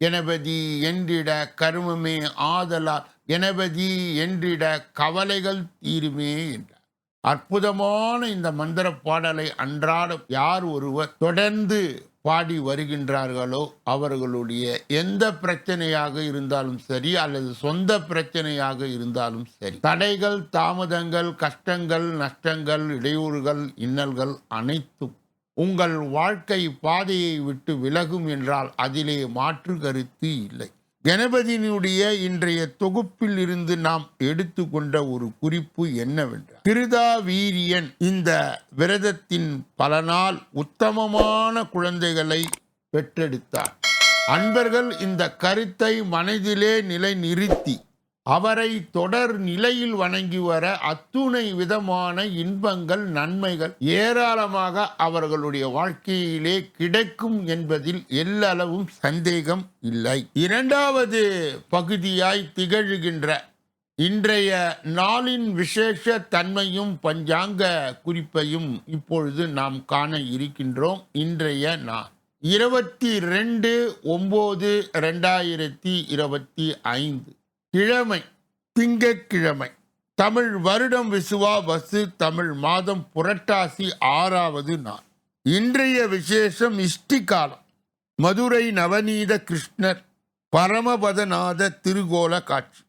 கணபதி என்றிட கருமமே ஆதலால் கணபதி என்றிட கவலைகள் தீருமே என்றார். அற்புதமான இந்த மந்திர பாடலை அன்றாடம் யார் ஒருவர் தொடர்ந்து பாடி வருகின்றார்களோ அவர்களுடைய எந்த பிரச்சனையாக இருந்தாலும் சரி அல்லது சொந்த பிரச்சனையாக இருந்தாலும் சரி தடைகள் தாமதங்கள் கஷ்டங்கள் நஷ்டங்கள் இடையூறுகள் இன்னல்கள் அனைத்தும் உங்கள் வாழ்க்கை பாதையை விட்டு விலகும் என்றால் அதிலே மாற்று கருத்து இல்லை. கணபதியினுடைய இன்றைய தொகுப்பில் இருந்து நாம் எடுத்துக்கொண்ட ஒரு குறிப்பு என்னவென்றால் திருதாவீரியன் இந்த விரதத்தின் பலனால் உத்தமமான குழந்தைகளை பெற்றெடுத்தார். அன்பர்கள் இந்த கருத்தை மனதிலே நிலை நிறுத்தி அவரை தொடர் நிலையில் வணங்கி வர அத்துணை விதமான இன்பங்கள் நன்மைகள் ஏராளமாக அவர்களுடைய வாழ்க்கையிலே கிடைக்கும் என்பதில் எல்லளவும் சந்தேகம் இல்லை. இரண்டாவது பகுதியாய் திகழ்கின்ற இன்றைய நாளின் விசேஷ தன்மையும் பஞ்சாங்க குறிப்பையும் இப்பொழுது நாம் காண இருக்கின்றோம். இன்றைய நாள் இருபத்தி ரெண்டு ஒம்பது ரெண்டாயிரத்தி இருபத்தி ஐந்து. கிழமை திங்கக்கிழமை தமிழ் வருடம் விசுவா வசு தமிழ் மாதம் புரட்டாசி ஆறாவது நாள். இன்றைய விசேஷம் இஷ்டி காலம் மதுரை நவநீத கிருஷ்ணர் பரமபதநாத திருகோல காட்சி.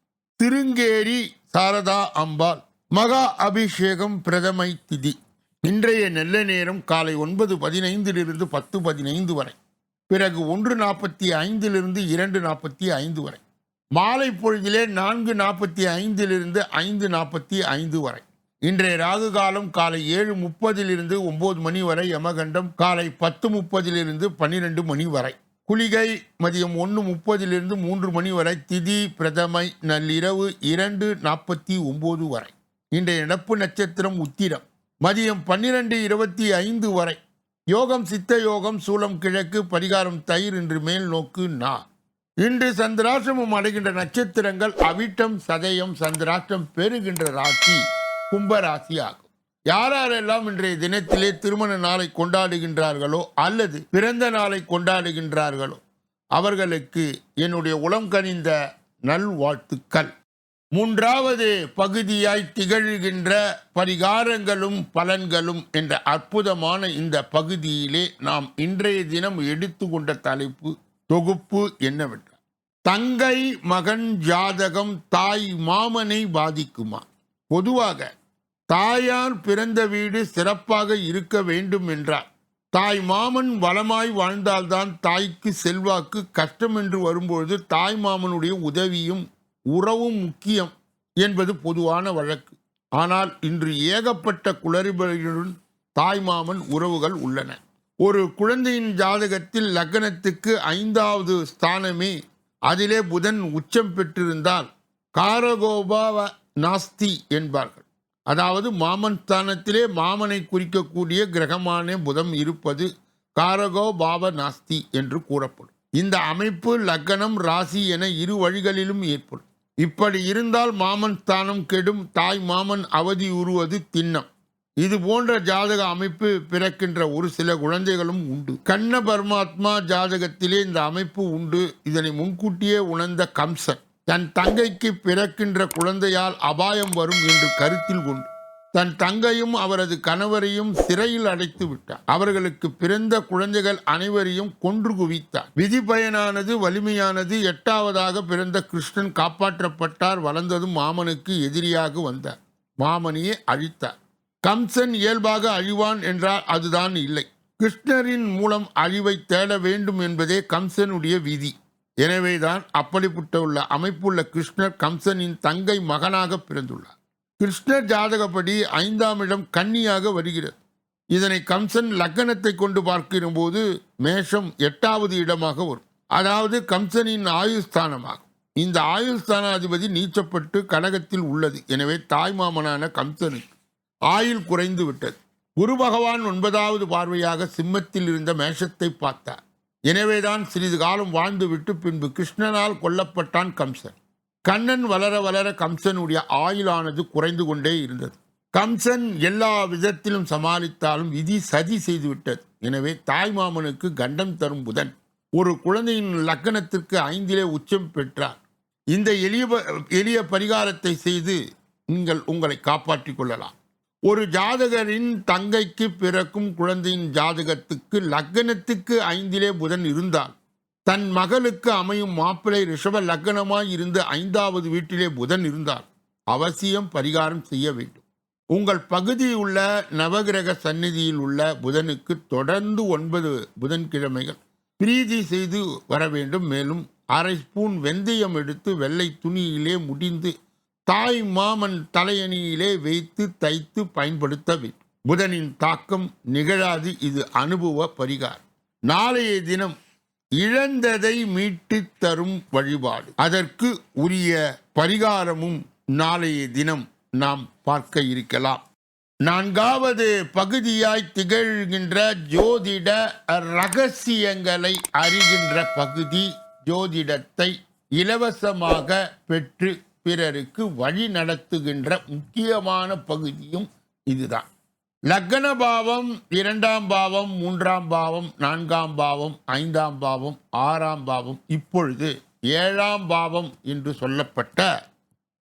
திருங்கேரி சாரதா அம்பாள் மகா அபிஷேகம் பிரதமை திதி. இன்றைய நெல்ல நேரம் காலை ஒன்பது பதினைந்திலிருந்து பத்து பதினைந்து வரை. பிறகு ஒன்று நாற்பத்தி ஐந்திலிருந்து இரண்டு நாற்பத்தி ஐந்து வரை. மாலை பொழுதிலே நான்கு நாற்பத்தி ஐந்திலிருந்து ஐந்து நாற்பத்தி ஐந்து வரை. இன்றைய ராகு காலம் காலை ஏழு முப்பதிலிருந்து ஒன்பது மணி வரை யமகண்டம் காலை பத்து முப்பதிலிருந்து பன்னிரெண்டு மணி வரை. குளிகை மதியம் ஒன்று முப்பதிலிருந்து மூன்று மணி வரை திதி பிரதமை நள்ளிரவு இரண்டு நாற்பத்தி ஒன்பது வரை. இன்றைய நடப்பு நட்சத்திரம் உத்திரம். மதியம் பன்னிரெண்டு இருபத்தி ஐந்து வரை. யோகம் சித்த யோகம் சூலம் கிழக்கு பரிகாரம் தயிர் என்று மேல் நோக்கு நா. இன்று சந்திராசிரமம் அடைகின்ற நட்சத்திரங்கள் அவிட்டம் சதயம் சந்திராஷ்டம் பெறுகின்ற ராசி கும்பராசி ஆகும் யாரெல்லாம் இன்றைய தினத்திலே திருமண நாளை கொண்டாடுகின்றார்களோ அல்லது பிறந்த நாளை கொண்டாடுகின்றார்களோ அவர்களுக்கு என்னுடைய உளம் கனிந்த நல்வாழ்த்துக்கள். மூன்றாவது பகுதியாய் திகழ்கின்ற பரிகாரங்களும் பலன்களும் என்ற அற்புதமான இந்த பகுதியிலே நாம் இன்றைய தினம் எடுத்துக்கொண்ட தலைப்பு தொகுப்பு என்னவென்றால் தங்கை மகன் ஜாதகம் தாய் மாமனை பாதிக்குமா? பொதுவாக தாயார் பிறந்த வீடு சிறப்பாக இருக்க வேண்டும் என்றார் தாய் மாமன் வளமாய் வாழ்ந்தால்தான் தாய்க்கு செல்வாக்கு கஷ்டம் என்று வரும்பொழுது தாய் மாமனுடைய உதவியும் உறவும் முக்கியம் என்பது பொதுவான வழக்கு. ஆனால் இன்று ஏகப்பட்ட குளறுபடிகளுடன் தாய் மாமன் உறவுகள் உள்ளன. ஒரு குழந்தையின் ஜாதகத்தில் லக்னத்துக்கு ஐந்தாவது ஸ்தானமே அதிலே புதன் உச்சம் பெற்றிருந்தால் காரகோபாவ நாஸ்தி என்பார்கள். அதாவது மாமன் ஸ்தானத்திலே மாமனை குறிக்கக்கூடிய கிரகமான புதம் இருப்பது காரகோ பாவ நாஸ்தி என்று கூறப்படும். இந்த அமைப்பு லக்னம் ராசி என இரு வழிகளிலும் ஏற்படும். இப்படி இருந்தால் மாமன் ஸ்தானம் கெடும் தாய் மாமன் அவதி உருவது திண்ணம். இது போன்ற ஜாதக அமைப்பு பிறக்கின்ற ஒரு சில குழந்தைகளும் உண்டு. கண்ண பரமாத்மா ஜாதகத்திலே இந்த அமைப்பு உண்டு. இதனை முன்கூட்டியே உணர்ந்த கம்சன் தன் தங்கைக்கு பிறக்கின்ற குழந்தையால் அபாயம் வரும் என்று கருத்தில் கொண்டு தன் தங்கையும் அவரது கணவரையும் சிறையில் அடைத்து விட்டார். அவர்களுக்கு பிறந்த குழந்தைகள் அனைவரையும் கொன்று குவித்தார். விதி பயனானது வலிமையானது எட்டாவதாக பிறந்த கிருஷ்ணன் காப்பாற்றப்பட்டார். வளர்ந்ததும் மாமனுக்கு எதிரியாக வந்தார். மாமனியை அழித்தார். கம்சன் இயல்பாக அழிவான் என்றால் அதுதான் இல்லை. கிருஷ்ணரின் மூலம் அழிவை தேட வேண்டும் என்பதே கம்சனுடைய விதி. எனவேதான் அப்படிப்பட்ட உள்ள அமைப்புள்ள கிருஷ்ணர் கம்சனின் தங்கை மகனாக பிறந்துள்ளார். கிருஷ்ணர் ஜாதகப்படி ஐந்தாம் இடம் கன்னியாக வருகிறது. இதனை கம்சன் லக்கணத்தை கொண்டு பார்க்கிற போது மேஷம் எட்டாவது இடமாக வரும். அதாவது கம்சனின் ஆயுஸ்தானமாகும் இந்த ஆயுள் ஸ்தானாதிபதி நீச்சப்பட்டு கடகத்தில் உள்ளது. எனவே தாய்மாமனான கம்சனுக்கு ஆயுள் குறைந்து விட்டது. குரு பகவான் ஒன்பதாவது பார்வையாக சிம்மத்தில் இருந்த மேஷத்தை பார்த்தார். எனவேதான் சிறிது காலம் வாழ்ந்துவிட்டு பின்பு கிருஷ்ணனால் கொல்லப்பட்டான் கம்சன். கண்ணன் வளர வளர கம்சனுடைய ஆயுளானது குறைந்து கொண்டே இருந்தது. கம்சன் எல்லா விதத்திலும் சமாளித்தாலும் விதி சதி செய்துவிட்டது எனவே தாய்மாமனுக்கு கண்டம் தரும் புதன் ஒரு குழந்தையின் லக்கணத்திற்கு ஐந்திலே உச்சம் பெற்றார். இந்த எளிய எளிய பரிகாரத்தை செய்து நீங்கள் உங்களை காப்பாற்றிக் கொள்ளலாம். ஒரு ஜாதகரின் தங்கைக்கு பிறக்கும் குழந்தையின் ஜாதகத்துக்கு லக்னத்துக்கு ஐந்திலே புதன் இருந்தால் தன் மகளுக்கு அமையும் மாப்பிள்ளை ரிஷப லக்னமாய் இருந்து ஐந்தாவது வீட்டிலே புதன் இருந்தால் அவசியம் பரிகாரம் செய்ய வேண்டும். உங்கள் பகுதியில் உள்ள நவகிரக சந்நிதியில் உள்ள புதனுக்கு தொடர்ந்து ஒன்பது புதன்கிழமைகள் பிரீதி செய்து வர வேண்டும். மேலும் அரை ஸ்பூன் வெந்தயம் எடுத்து வெள்ளை துணியிலே முடிந்து தாய் மாமன் தலையணியிலே வைத்து தைத்து பயன்படுத்த வேண்டும் புதனின் தாக்கம் நிகழாது இது அனுபவ பரிகாரம். நாளைய தினம் இழந்ததை மீட்டு தரும் வழிபாடு. அதற்கு உரிய பரிகாரமும் நாளைய தினம் நாம் பார்க்க இருக்கலாம். நான்காவது பகுதியாய் திகழ்கின்ற ஜோதிட ரகசியங்களை அறிகின்ற பகுதி ஜோதிடத்தை இலவசமாக பெற்று பிறருக்கு வழி நடத்துகின்ற முக்கியமான பகுதியும் இதுதான். லக்ன பாவம் இரண்டாம் பாவம் மூன்றாம் பாவம் நான்காம் பாவம் ஐந்தாம் பாவம் ஆறாம் பாவம் இப்பொழுது ஏழாம் பாவம் என்று சொல்லப்பட்ட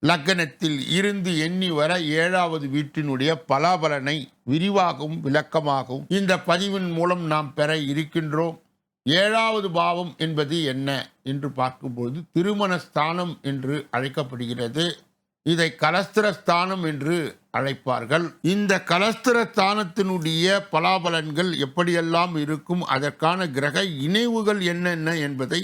லக்னத்தில் இருந்து எண்ணி வர ஏழாவது வீட்டினுடைய பலாபலனை விரிவாகவும் விளக்கமாகவும் இந்த பதிவின் மூலம் நாம் பெற இருக்கின்றோம். ஏழாவது பாவம் என்பது என்ன என்று பார்க்கும்பொழுது திருமண ஸ்தானம் என்று அழைக்கப்படுகிறது. இதை கலஸ்திரஸ்தானம் என்று அழைப்பார்கள். இந்த கலஸ்திரஸ்தானத்தினுடைய பலாபலன்கள் எப்படியெல்லாம் இருக்கும் அதற்கான கிரக இணைவுகள் என்னென்ன என்பதை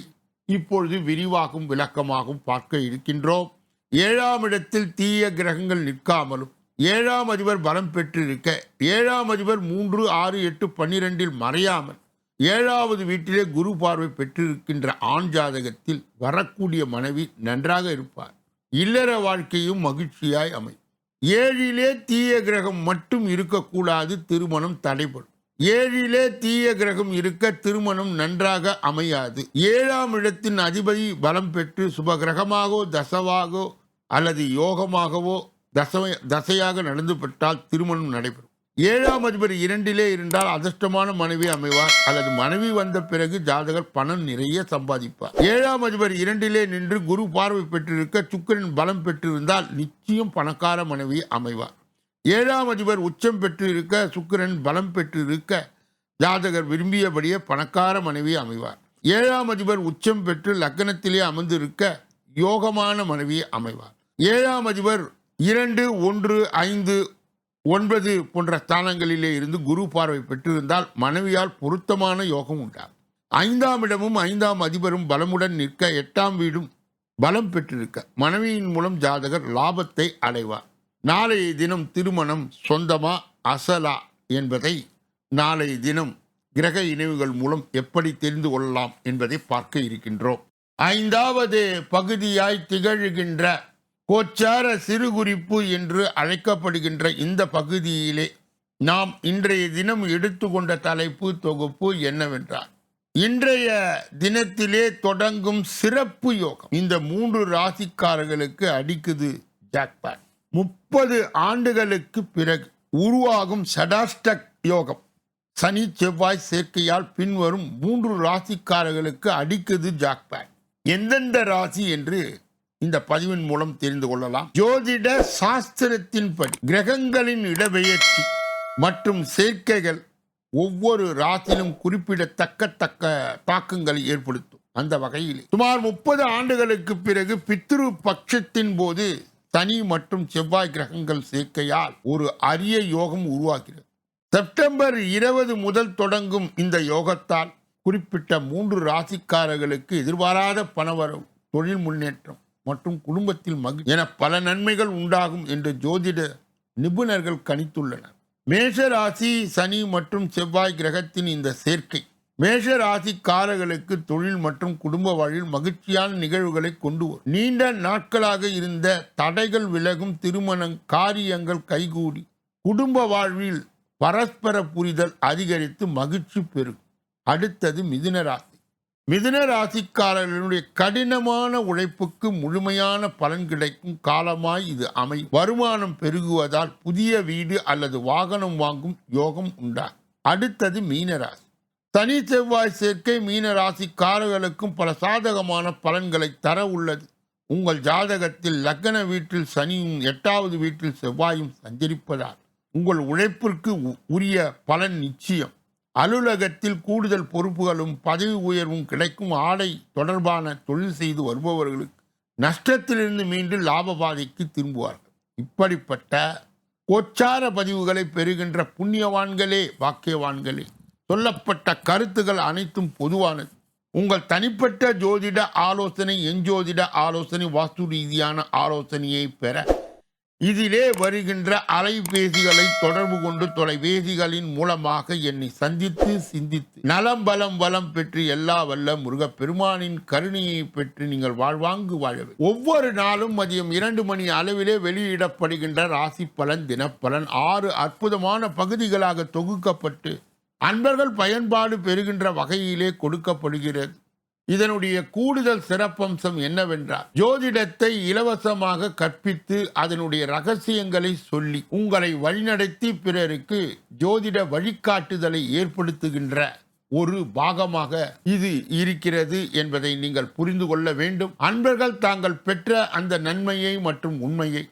இப்பொழுது விரிவாகவும் விளக்கமாகவும் பார்க்க இருக்கின்றோம். ஏழாம் இடத்தில் தீய கிரகங்கள் நிற்காமலும் ஏழாம் அதிபர் பலம் பெற்றிருக்க ஏழாம் அதிபர் மூன்று ஆறு எட்டு பன்னிரெண்டில் மறையாமல் ஏழாவது வீட்டிலே குரு பார்வை பெற்றிருக்கின்ற ஆண் ஜாதகத்தில் வரக்கூடிய மனைவி நன்றாக இருப்பார். இல்லற வாழ்க்கையும் மகிழ்ச்சியாய் அமை ஏழிலே தீய கிரகம் மட்டும் இருக்கக்கூடாது திருமணம் தடைபடும். ஏழிலே தீய கிரகம் இருக்க திருமணம் நன்றாக அமையாது. ஏழாம் இடத்தின் அதிபதி பலம் பெற்று சுபகிரகமாகவோ தசவாகோ அல்லது யோகமாகவோ தசவ தசையாக நடந்து பெற்றால் திருமணம் நடைபெறும். ஏழாம் அதிபர் இரண்டிலே இருந்தால் அதிர்ஷ்டமான மனைவி அமைவார். அல்லது மனைவி வந்த பிறகு ஜாதகர் பணம் நிறைய சம்பாதிப்பார். ஏழாம் அதிபர் இரண்டிலே நின்று குரு பார்வை பெற்றிருக்க சுக்கரன் பலம் பெற்றிருந்தால் நிச்சயம் பணக்கார மனைவி அமைவார். ஏழாம் அதிபர் உச்சம் பெற்று இருக்க சுக்கிரன் பலம் பெற்று இருக்க ஜாதகர் விரும்பியபடியே பணக்கார மனைவி அமைவார். ஏழாம் அதிபர் உச்சம் பெற்று லக்னத்திலே அமர்ந்திருக்க யோகமான மனைவி அமைவார். ஏழாம் அதிபர் இரண்டு ஒன்று ஐந்து ஒன்பது போன்ற ஸ்தானங்களிலே இருந்து குரு பார்வை பெற்றிருந்தால் மனைவியால் பொருத்தமான யோகம் உண்டாகும். ஐந்தாம் இடமும் ஐந்தாம் அதிபரும் பலமுடன் நிற்க எட்டாம் வீடும் பலம் பெற்றிருக்க. மனைவியின் மூலம் ஜாதகர் லாபத்தை அடைவார். நாளைய தினம் திருமணம் சொந்தமா அசலா என்பதை நாளைய தினம் கிரக இணைவுகள் மூலம் எப்படி தெரிந்து கொள்ளலாம் என்பதை பார்க்க இருக்கின்றோம். ஐந்தாவது பகுதியாய் திகழ்கின்ற கோச்சார சிறுகுறிப்பு என்று அழைக்கப்படுகின்ற இந்த பகுதியிலே நாம் இன்றைய தினம் எடுத்துக்கொண்ட தலைப்பு தொகுப்பு என்னவென்றால் இன்றைய தினத்திலே தொடங்கும் சிறப்பு யோகம். இந்த மூன்று ராசிக்காரர்களுக்கு அடிக்குது ஜாக்பாட் முப்பது ஆண்டுகளுக்கு பிறகு உருவாகும் சடாஷ்டக் யோகம். சனி செவ்வாய் சேர்க்கையால் பின்வரும் மூன்று ராசிக்காரர்களுக்கு அடிக்குது ஜாக்பாட் எந்தெந்த ராசி என்று இந்த பதிவின் மூலம் தெரிந்து கொள்ளலாம். ஜோதிட சாஸ்திரத்தின்படி கிரகங்களின் இடப்பெயர்ச்சி மற்றும் சேர்க்கைகள் ஒவ்வொரு ராசியிலும் குறிப்பிடத்தக்க தக்க தாக்கங்களை ஏற்படுத்தும். அந்த வகையில் சுமார் முப்பது ஆண்டுகளுக்கு பிறகு பித்ரு பட்சத்தின் போது சனி மற்றும் செவ்வாய் கிரகங்கள் சேர்க்கையால் ஒரு அரிய யோகம் உருவாகிறது. செப்டம்பர் இருபது முதல் தொடங்கும் இந்த யோகத்தால் குறிப்பிட்ட மூன்று ராசிக்காரர்களுக்கு எதிர்பாராத பணவரவு தொழில் முன்னேற்றம் மற்றும் குடும்பத்தில் மகிழ்ச்சி என பல நன்மைகள் உண்டாகும் என்று ஜோதிட நிபுணர்கள் கணித்துள்ளனர். மேஷ ராசி சனி மற்றும் செவ்வாய் கிரகத்தின் இந்த சேர்க்கை. மேஷ ராசிக்காரர்களுக்கு தொழில் மற்றும் குடும்ப வாழ்வில் மகிழ்ச்சியான நிகழ்வுகளை கொண்டு வரும். நீண்ட நாட்களாக இருந்த தடைகள் விலகும் திருமணம் காரியங்கள் கைகூடி குடும்ப வாழ்வில் பரஸ்பர புரிதல் அதிகரித்து மகிழ்ச்சி பெருகும் அடுத்தது மிதுன ராசி. மிதுன ராசிக்காரர்களுடைய கடினமான உழைப்புக்கு முழுமையான பலன் கிடைக்கும் காலமாய் இது அமை வருமானம் பெருகுவதால் புதிய வீடு அல்லது வாகனம் வாங்கும் யோகம் உண்டா? அடுத்தது மீனராசி சனி செவ்வாய் சேர்க்கை மீன ராசிக்காரர்களுக்கும் பல சாதகமான பலன்களை தர உள்ளது. உங்கள் ஜாதகத்தில் லக்ன வீட்டில் சனியும் எட்டாவது வீட்டில் செவ்வாயும் சஞ்சரிப்பதால் உங்கள் உழைப்பிற்கு உ- உரிய பலன் நிச்சயம். அலுவலகத்தில் கூடுதல் பொறுப்புகளும் பதவி உயர்வும் கிடைக்கும். ஆடை தொடர்பான தொழில் செய்து வருபவர்களுக்கு நஷ்டத்திலிருந்து மீண்டு லாப பாதைக்கு திரும்புவார்கள். இப்படிப்பட்ட கோச்சார பதிவுகளை பெறுகின்ற புண்ணியவான்களே வாக்கியவான்களே சொல்லப்பட்ட கருத்துகள் அனைத்தும் பொதுவானது. உங்கள் தனிப்பட்ட ஜோதிட ஆலோசனை எஞ்சோதிட ஆலோசனை வாஸ்து ரீதியான ஆலோசனையை பெற இதிலே வருகின்ற அலைபேசிகளை தொடர்பு கொண்டு தொலைபேசிகளின் மூலமாக என்னை சந்தித்து சிந்தித்து நலம் பலம் வளம் பெற்று எல்லா வல்ல முருகப்பெருமானின் கருணையை பெற்று நீங்கள் வாழ்வாங்கு வாழவே. ஒவ்வொரு நாளும் மதியம் இரண்டு மணி அளவிலே வெளியிடப்படுகின்ற ராசி பலன் தினப்பலன் ஆறு அற்புதமான பகுதிகளாக தொகுக்கப்பட்டு அன்பர்கள் பயன்பாடு பெறுகின்ற வகையிலே கொடுக்கப்படுகிறது. இதனுடைய கூடுதல் சிறப்பம்சம் என்னவென்றால் ஜோதிடத்தை இலவசமாக கற்பித்து அதனுடைய ரகசியங்களை சொல்லி உங்களை வழிநடத்தி பிறருக்கு ஜோதிட வழிகாட்டுதலை ஏற்படுத்துகின்ற ஒரு பாகமாக இது இருக்கிறது என்பதை நீங்கள் புரிந்து கொள்ள வேண்டும். அன்பர்கள் தாங்கள் பெற்ற அந்த நன்மையை மற்றும் உண்மையை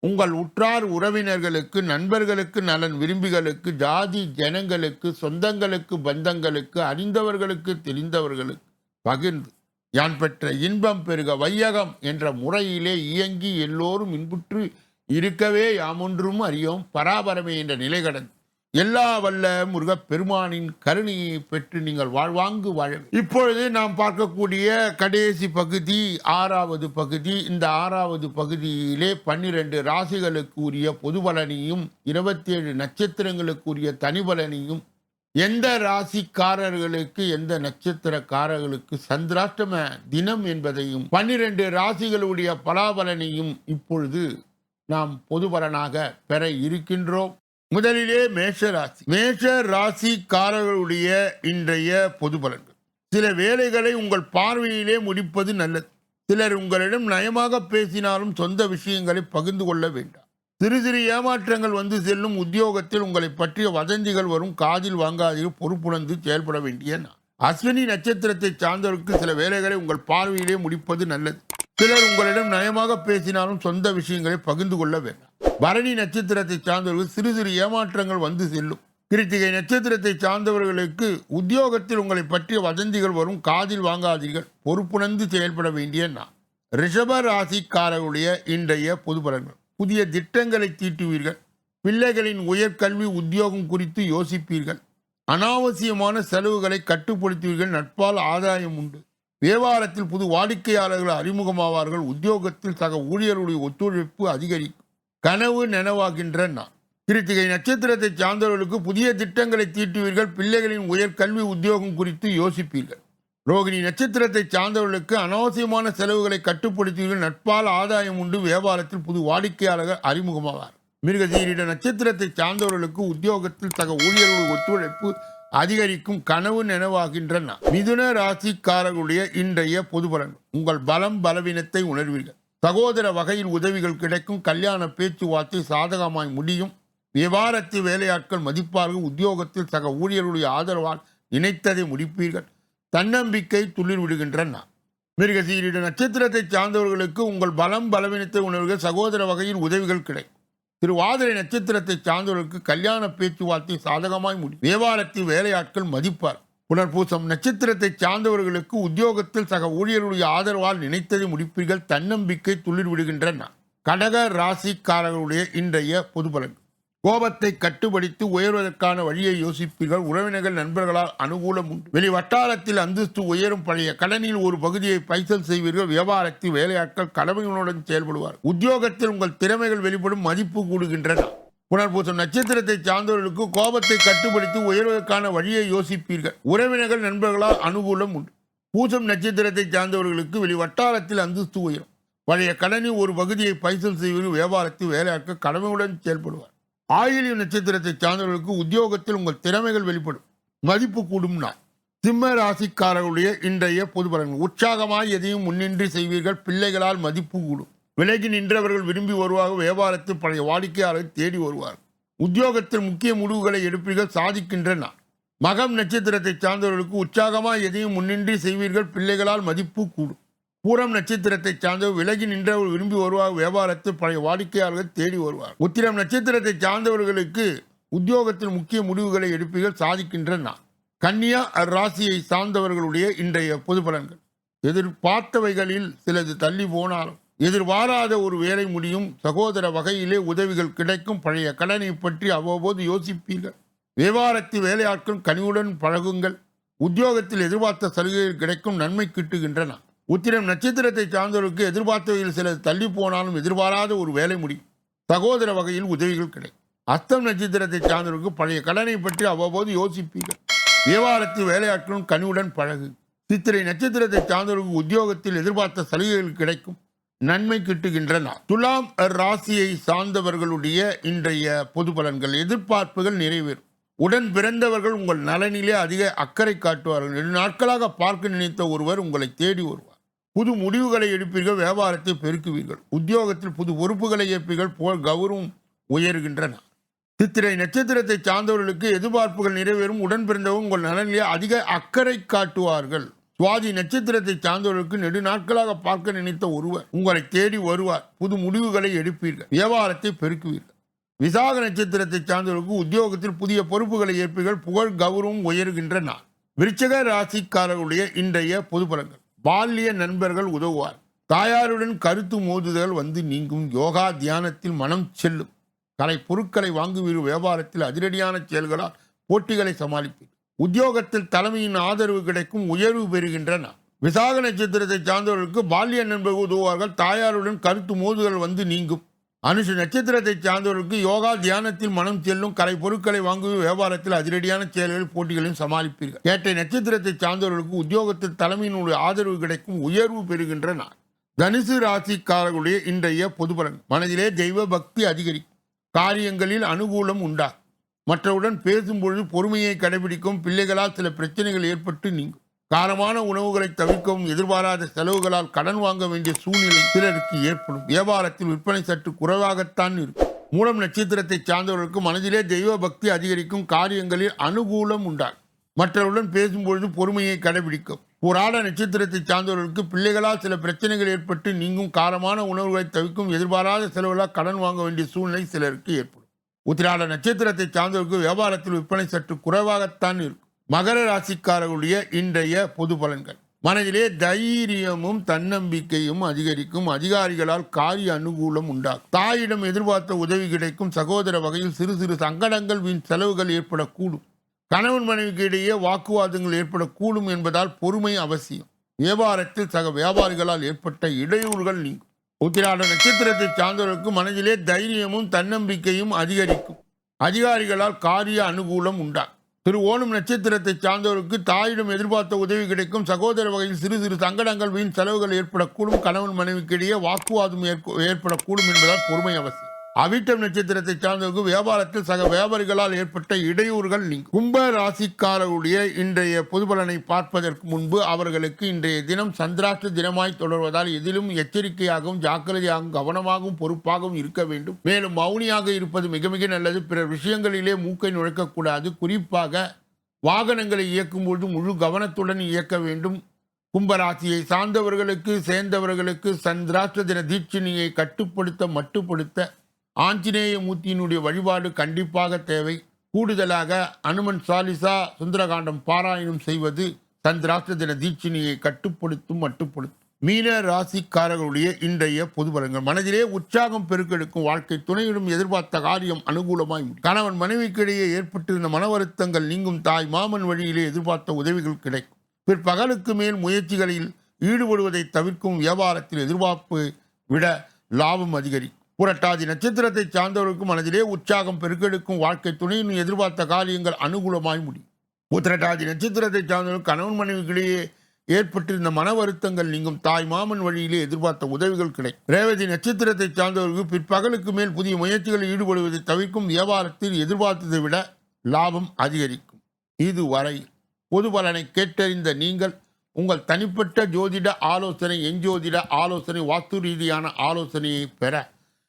உங்கள் உற்றார் உறவினர்களுக்கு நண்பர்களுக்கு நலன் விரும்பிகளுக்கு ஜாதி ஜனங்களுக்கு சொந்தங்களுக்கு பந்தங்களுக்கு அறிந்தவர்களுக்கு தெரிந்தவர்களுக்கு பகிர்ந்து யான் பெற்ற இன்பம் பெருக வையகம் என்ற முறையிலே இயங்கி எல்லோரும் இன்புற்று இருக்கவே யாமொன்றும் அறியோம். பராபரமே என்ற நிலை கடந்து எல்லா வல்ல முருகப் பெருமானின் கருணையை பெற்று நீங்கள் வாழ்வாங்கு வாழ இப்பொழுது நாம் பார்க்கக்கூடிய கடைசி பகுதி ஆறாவது பகுதி. இந்த ஆறாவது பகுதியிலே பன்னிரண்டு ராசிகளுக்கு உரிய பொது பலனையும் இருபத்தேழு நட்சத்திரங்களுக்கு உரிய தனி பலனையும் எந்த ராசிக்காரர்களுக்கு எந்த நட்சத்திரக்காரர்களுக்கு சந்திராஷ்டம தினம் என்பதையும் பன்னிரண்டு ராசிகளுடைய பலாபலனையும் இப்பொழுது நாம் பொதுபலனாக பெற இருக்கின்றோம். முதலிலே மேஷ ராசி. மேஷ ராசிக்காரர்களுடைய இன்றைய பொது பலன்கள் சில வேலைகளை உங்கள் பார்வையிலே முடிப்பது நல்லது. சிலர் உங்களிடம் நயமாக பேசினாலும் சொந்த விஷயங்களை பகிர்ந்து கொள்ள வேண்டாம். சிறு சிறு ஏமாற்றங்கள் வந்து செல்லும் உத்தியோகத்தில் உங்களை பற்றிய வதந்திகள் வரும். காதில் வாங்காதீர்கள். பொறுப்புணர்ந்து செயல்பட வேண்டிய நான் அஸ்வினி நட்சத்திரத்தை சார்ந்தவருக்கு சில வேலைகளை உங்கள் பார்வையிலே முடிப்பது நல்லது. சிலர் உங்களிடம் நயமாக பேசினாலும் சொந்த விஷயங்களை பகிர்ந்து கொள்ள வேண்டாம். பரணி நட்சத்திரத்தை சார்ந்தவர்கள் சிறு சிறு ஏமாற்றங்கள் வந்து செல்லும். கிருத்திகை நட்சத்திரத்தை சார்ந்தவர்களுக்கு உத்தியோகத்தில் உங்களை பற்றிய வதந்திகள் வரும். காதில் வாங்காதீர்கள். பொறுப்புணர்ந்து செயல்பட வேண்டிய நான் ரிஷப ராசிக்காரருடைய இன்றைய பொது பலன்கள். புதிய திட்டங்களை தீட்டுவீர்கள். பிள்ளைகளின் உயர்கல்வி உத்தியோகம் குறித்து யோசிப்பீர்கள். அனாவசியமான செலவுகளை கட்டுப்படுத்துவீர்கள். நட்பால் ஆதாயம் உண்டு. வியாபாரத்தில் புது வாடிக்கையாளர்கள் அறிமுகமாவார்கள். உத்தியோகத்தில் சக ஊழியர்களுடைய ஒத்துழைப்பு அதிகரிக்கும். கனவு நனவாகின்ற நான் கிருத்திகை நட்சத்திரத்தை சார்ந்தவர்களுக்கு புதிய திட்டங்களை தீட்டுவீர்கள். பிள்ளைகளின் உயர்கல்வி உத்தியோகம் குறித்து யோசிப்பீர்கள். ரோகிணி நட்சத்திரத்தை சார்ந்தவர்களுக்கு அனாவசியமான செலவுகளை கட்டுப்படுத்துவீர்கள் நட்பால் ஆதாயம் உண்டு. வியாபாரத்தில் புது வாடிக்கையாளர்கள் அறிமுகமாவார். மிருகசீரிட நட்சத்திரத்தை சார்ந்தவர்களுக்கு உத்தியோகத்தில் சக ஊழியர்கள் ஒத்துழைப்பு அதிகரிக்கும் கனவு நினைவாகின்றன. மிதுன ராசிக்காரர்களுடைய இன்றைய பொது பலன். உங்கள் பலம் பலவீனத்தை உணர்வீர்கள். சகோதர வகையில் உதவிகள் கிடைக்கும். கல்யாண பேச்சுவார்த்தை சாதகமாய் முடியும். விவாரத்து வேலையாட்கள் மதிப்பார்கள். உத்தியோகத்தில் சக ஊழியர்களுடைய ஆதரவால் நினைத்ததை முடிப்பீர்கள். தன்னம்பிக்கை துளிர் விடுகின்றன. மிருகசீரிட நட்சத்திரத்தை சார்ந்தவர்களுக்கு உங்கள் பலம் பலவீனத்தை உணர்வுகள் சகோதர வகையின் உதவிகள் கிடைக்கும் திருவாதிரை நட்சத்திரத்தை சார்ந்தவர்களுக்கு கல்யாண பேச்சுவார்த்தை சாதகமாய் முடியும். தேவாலயத்தில் வேலையாட்கள் மதிப்பார். புனர்பூசம் நட்சத்திரத்தை சார்ந்தவர்களுக்கு உத்தியோகத்தில் சக ஊழியர்களுடைய ஆதரவால் நினைத்ததை முடிப்பீர்கள். தன்னம்பிக்கை துளிர் விடுகின்றன. கடக ராசிக்காரர்களுடைய இன்றைய பொது பலன் கோபத்தை கட்டுப்படுத்தி உயர்வதற்கான வழியை யோசிப்பீர்கள். உறவினர்கள் நண்பர்களால் அனுகூலம் உண்டு. வெளி வட்டாரத்தில் அந்தஸ்து உயரும் பழைய கடனில் ஒரு பகுதியை பைசல் செய்வீர்கள். வியாபாரத்தில் வேலையாட்கள் கடமைகளுடன் செயல்படுவார். உத்தியோகத்தில் உங்கள் திறமைகள் வெளிப்படும் மதிப்பு கூடுகின்றன. புனர்பூசம் நட்சத்திரத்தை சார்ந்தவர்களுக்கு கோபத்தை கட்டுப்படுத்தி உயர்வதற்கான வழியை யோசிப்பீர்கள். உறவினர்கள் நண்பர்களால் அனுகூலம் உண்டு. பூசம் நட்சத்திரத்தை சார்ந்தவர்களுக்கு வெளி வட்டாரத்தில் அந்தஸ்து உயரும். பழைய கடனில் ஒரு பகுதியை பைசல் செய்வீர்கள். வியாபாரத்தில் வேலையாக்க கடமையுடன் செயல்படுவார். ஆயிலியம் நட்சத்திரத்தை சார்ந்தவர்களுக்கு உத்தியோகத்தில் உங்கள் திறமைகள் வெளிப்படும். மதிப்பு கூடும் சிம்ம ராசிக்காரர்களுடைய இன்றைய பொது பலன்கள். உற்சாகமாய் எதையும் முன்னின்றி செய்வீர்கள் பிள்ளைகளால் மதிப்பு கூடும். விலகி நின்றவர்கள் விரும்பி வருவார்கள் வியாபாரத்தில் பழைய வாடிக்கையாளரை தேடி வருவார் உத்தியோகத்தில் முக்கிய முடிவுகளை எடுப்பீர்கள் சாதிக்கின்றன மகம் நட்சத்திரத்தை சார்ந்தவர்களுக்கு உற்சாகமாக எதையும் முன்னின்றி செய்வீர்கள் பிள்ளைகளால் மதிப்பு கூடும். பூரம் நட்சத்திரத்தை சார்ந்தவர் விலகி நின்றவர் விரும்பி வருவார். வியாபாரத்தில் பழைய வாடிக்கையாளர்கள் தேடி வருவார். உத்திரம் நட்சத்திரத்தை சார்ந்தவர்களுக்கு உத்தியோகத்தில் முக்கிய முடிவுகளை எடுப்பீர்கள். சாதிக்கின்ற நாள். கன்னியா ராசியை சார்ந்தவர்களுடைய இன்றைய பொது பலன்கள். எதிர்பார்த்தவைகளில் சிலது தள்ளி போனாலும் எதிர்பாராத ஒரு வேலை முடியும். சகோதர வகையிலே உதவிகள் கிடைக்கும். பழைய கடனை பற்றி அவ்வப்போது யோசிப்பீர்கள். வியாபாரத்தில் வேலையாட்கள் கனிவுடன் பழகுங்கள். உத்தியோகத்தில் எதிர்பார்த்த சலுகைகள் கிடைக்கும். நன்மை கிட்டுகின்றன. உத்திரம் நட்சத்திரத்தை சார்ந்தவர்களுக்கு எதிர்பார்த்தவையில் சில தள்ளி போனாலும் எதிர்பாராத ஒரு வேலை முடியும் சகோதர வகையில் உதவிகள் கிடைக்கும் அஸ்தம் நட்சத்திரத்தை சார்ந்தவர்களுக்கு பழைய கடனை பற்றி அவ்வப்போது யோசிப்பீர்கள். வியாபாரத்தில் வேலையாட்களும் கனிவுடன் பழகு. சித்திரை நட்சத்திரத்தை சார்ந்தவர்களுக்கு உத்தியோகத்தில் எதிர்பார்த்த சலுகைகள் கிடைக்கும். நன்மை கிட்டுகின்றன. துலாம் ராசியை சார்ந்தவர்களுடைய இன்றைய பொது பலன்கள் எதிர்பார்ப்புகள் நிறைவேறும். உடன் பிறந்தவர்கள் உங்கள் நலனிலே அதிக அக்கறை காட்டுவார்கள். நெடு நாட்களாக பார்க்க நினைத்த ஒருவர் உங்களை தேடி வருவார். புது முடிவுகளை எடுப்பீர்கள் வியாபாரத்தை பெருக்குவீர்கள். உத்தியோகத்தில் புது பொறுப்புகளை ஏற்பீர்கள் போல் கௌரவம் உயர்கின்றன. சித்திரை நட்சத்திரத்தை சார்ந்தவர்களுக்கு எதிர்பார்ப்புகள் நிறைவேறும் உடன் பிறந்தவங்க உங்கள் நலனிலே அதிக அக்கறை காட்டுவார்கள். சுவாதி நட்சத்திரத்தை சார்ந்தவர்களுக்கு நெடு நாட்களாக பார்க்க நினைத்த ஒருவர் உங்களை தேடி வருவார் புது முடிவுகளை எடுப்பீர்கள் வியாபாரத்தை பெருக்குவீர்கள். விசாக நட்சத்திரத்தை சார்ந்தவர்களுக்கு உத்தியோகத்தில் புதிய பொறுப்புகளை ஏற்பீர்கள் புகழ் கௌரவம் உயர்கின்ற நாள் விருச்சக ராசிக்காரர்களுடைய இன்றைய பொது பலன்கள் பால்ய நண்பர்கள் உதவுவார். தாயாருடன் கருத்து மோதுதல் வந்து நீங்கும். யோகா தியானத்தில் மனம் செல்லும். கலை பொருட்களை வாங்குவீர் வியாபாரத்தில் அதிரடியான செயல்களால் போட்டிகளை சமாளிப்பீர். உத்தியோகத்தில் தலைமையின் ஆதரவு கிடைக்கும் உயர்வு பெறுகின்றன. விசாக நட்சத்திரத்தை சார்ந்தவர்களுக்கு பால்ய நண்பர்கள் உதவுவார்கள். தாயாருடன் கருத்து மோதுதல் வந்து நீங்கும். அனுஷ நட்சத்திரத்தை சார்ந்தவர்களுக்கு யோகா தியானத்தில் மனம் செல்லும் கலை பொருட்களை வாங்குவீர் வியாபாரத்தில் அதிரடியான செயல்கள் போட்டிகளையும் சமாளிப்பீர்கள். ஏற்ற நட்சத்திரத்தை சார்ந்தவர்களுக்கு உத்தியோகத்தில் தலைமையினுடைய ஆதரவு கிடைக்கும் உயர்வு பெறுகின்ற நாள். தனுசு ராசிக்காரர்களுடைய இன்றைய பொதுபலன் மனதிலே தெய்வ பக்தி அதிகரிக்கும். காரியங்களில் அனுகூலம் உண்டாகும். மற்றவுடன் பேசும்பொழுது பொறுமையை கடைபிடிக்கும். பிள்ளைகளால் சில பிரச்சனைகள் ஏற்பட்டு நீங்கும். காரமான உணவுகளை தவிர்க்கவும் எதிர்பாராத செலவுகளால் கடன் வாங்க வேண்டிய சூழ்நிலை சிலருக்கு ஏற்படும். வியாபாரத்தில் விற்பனை சற்று குறைவாகத்தான் இருக்கும். மூலம் நட்சத்திரத்தை சார்ந்தவர்களுக்கு மனதிலே தெய்வ பக்தி அதிகரிக்கும் காரியங்களில் அனுகூலம் உண்டாகும். மற்றவருடன் பேசும்பொழுது பொறுமையை கடைபிடிக்கும். போராட நட்சத்திரத்தை சார்ந்தவர்களுக்கு பிள்ளைகளால் சில பிரச்சனைகள் ஏற்பட்டு நீங்கும் காரமான உணவுகளை தவிர்க்கும் எதிர்பாராத செலவுகளால் கடன் வாங்க வேண்டிய சூழ்நிலை சிலருக்கு ஏற்படும். உத்திராட நட்சத்திரத்தை சார்ந்தவர்களுக்கு வியாபாரத்தில் விற்பனை சற்று குறைவாகத்தான் இருக்கும். மகர ராசிக்காரர்களுடைய இன்றைய பொது பலன்கள். மனதிலே தைரியமும் தன்னம்பிக்கையும் அதிகரிக்கும் அதிகாரிகளால் காரிய அனுகூலம் உண்டாகும். தாயிடம் எதிர்பார்த்த உதவி கிடைக்கும் சகோதர வகையில் சிறு சிறு சங்கடங்கள் வீண் செலவுகள் ஏற்படக்கூடும். கணவன் மனைவிக்கு இடையே வாக்குவாதங்கள் ஏற்படக்கூடும் என்பதால் பொறுமை அவசியம். வியாபாரத்தில் சக வியாபாரிகளால் ஏற்பட்ட இடையூறுகள் நீங்கும். உத்திராட நட்சத்திரத்தை சார்ந்தவர்களுக்கு மனதிலே தைரியமும் தன்னம்பிக்கையும் அதிகரிக்கும். அதிகாரிகளால் காரிய அனுகூலம் உண்டாகும். திரு ஓணும் நட்சத்திரத்தை சார்ந்தவருக்கு தாயிடம் எதிர்பார்த்த உதவி கிடைக்கும். சகோதர வகையில் சிறு சிறு சங்கடங்கள் வீண் செலவுகள் ஏற்படக்கூடும். கணவன் மனைவிக்கிடையே வாக்குவாதம் ஏற்படக்கூடும் என்பதால் பொறுமை அவசியம். அவிட்டம் நட்சத்திரத்தை சார்ந்தவர்கள் வியாபாரத்தில் சக வியாபாரிகளால் ஏற்பட்ட இடையூறுகள் நீங்கும். கும்ப ராசிக்காரருடைய இன்றைய பொதுபலனை பார்ப்பதற்கு முன்பு அவர்களுக்கு இன்றைய தினம் சந்திராஷ்ட தினமாய் தொடர்வதால் எதிலும் எச்சரிக்கையாகவும் ஜாக்கிரதையாகவும் கவனமாகவும் பொறுப்பாகவும் இருக்க வேண்டும். மேலும் மௌனியாக இருப்பது மிக மிக நல்லது. பிற விஷயங்களிலே மூக்கை நுழைக்கக்கூடாது. குறிப்பாக வாகனங்களை இயக்கும்போது முழு கவனத்துடன் இயக்க வேண்டும். கும்பராசியை சார்ந்தவர்களுக்கு சேர்ந்தவர்களுக்கு சந்திராஷ்ட தின தீட்சிணியை கட்டுப்படுத்த மட்டுப்படுத்த ஆஞ்சநேய மூர்த்தியினுடைய வழிபாடு கண்டிப்பாக தேவை. கூடுதலாக அனுமன் சாலிசா சுந்தரகாண்டம் பாராயணம் செய்வது சந்திராஷ்ட தின தீட்சிணியை கட்டுப்படுத்தும் மட்டுப்படுத்தும். மீன ராசிக்காரர்களுடைய இன்றைய பொது பலன்கள். மனதிலே உற்சாகம் பெருக்கெடுக்கும் வாழ்க்கை துணையிடும் எதிர்பார்த்த காரியம் அனுகூலமாய் கணவன் மனைவிக்கிடையே ஏற்பட்டிருந்த மன வருத்தங்கள் நீங்கும் தாய் மாமன் வழியிலே எதிர்பார்த்த உதவிகள் கிடைக்கும். பிற்பகலுக்கு மேல் முயற்சிகளில் ஈடுபடுவதை தவிர்க்கும் வியாபாரத்தில் எதிர்பார்ப்பு விட லாபம் அதிகரிக்கும். புரட்டாதி நட்சத்திரத்தை சார்ந்தவர்களுக்கு மனதிலே உற்சாகம் பெருக்கெடுக்கும் வாழ்க்கை துணையின் எதிர்பார்த்த காரியங்கள் அனுகூலமாய் முடியும். உத்திரட்டாதி நட்சத்திரத்தை சார்ந்தவர்கள் கணவன் மனைவிகளிடையே ஏற்பட்டிருந்த மன வருத்தங்கள் நீங்கும். தாய் மாமன் வழியிலே எதிர்பார்த்த உதவிகள் கிடைக்கும். ரேவதி நட்சத்திரத்தை சார்ந்தவர்கள் பிற்பகலுக்கு மேல் புதிய முயற்சிகளில் ஈடுபடுவதை தவிர்க்கும் வியாபாரத்தில் எதிர்பார்த்ததை விட லாபம் அதிகரிக்கும். இதுவரை பொது பலனை கேட்டறிந்த நீங்கள் உங்கள் தனிப்பட்ட ஜோதிட ஆலோசனை எஞ்சோதிட ஆலோசனை வாஸ்து ரீதியான ஆலோசனையை பெற